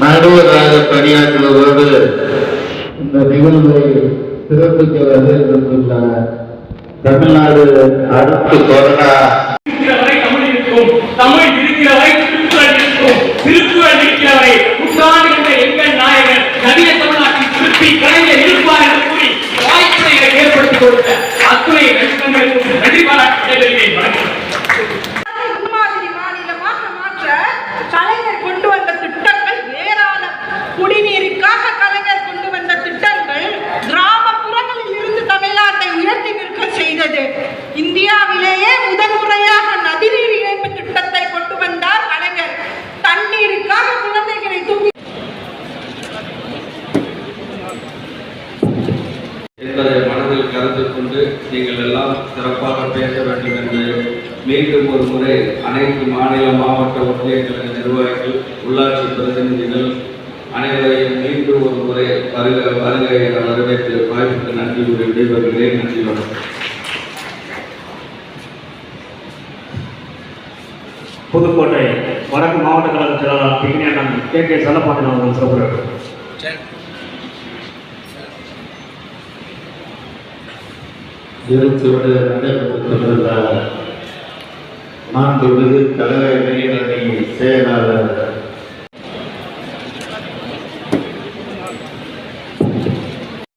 நடுவராக பணியாற்றுவதோடு இந்த நிகழ்வை சிறப்பிக்கிறது தமிழ்நாடு அடுத்து கொரோனா தமிழ் தமிழ் திருக்குறள் இருக்கும். திருக்குறள் இருக்கிற வரை எங்கள் நாயகர் நவீன தமிழ்நாட்டின் சிற்பி கலைஞர் இருப்பார் என்று கூறி ஏற்படுத்தி கொடுத்த அத்துணை நன்றி பாராட்டி இந்தியாவிலேயே முதன்முறையாக நதிநீர் இணைப்பு திட்டத்தை கொண்டு வந்தார் கலைஞர். தண்ணீருக்காக குழந்தைகளை தூக்கி என்பதை மனதில் கலந்து கொண்டு நீங்கள் எல்லாம் சிறப்பாக பேச வேண்டும் என்று மீண்டும் ஒரு முறை அனைத்து மாநில மாவட்ட ஒன்றிய கழக நிர்வாகிகள் உள்ளாட்சி பிரதிநிதிகள் அனைவரையும் மீண்டும் ஒரு முறை வருக வருக வரவேற்று வாய்ப்புக்கு நன்றி கூறி விடைபெறுகிறேன். நன்றி வணக்கம். புதுக்கோட்டை வடக்கு மாவட்ட கழக செயலாளர் பிக்னேடன் கே. கே. செல்லப்பாண்டியன் அவர்கள் சிறப்புரையாற்றுவார் இருபத்தோடு நடைபெற்றுக் கொண்டுள்ள மாண்புமிகு கழக இளைஞரணி செயலாளர்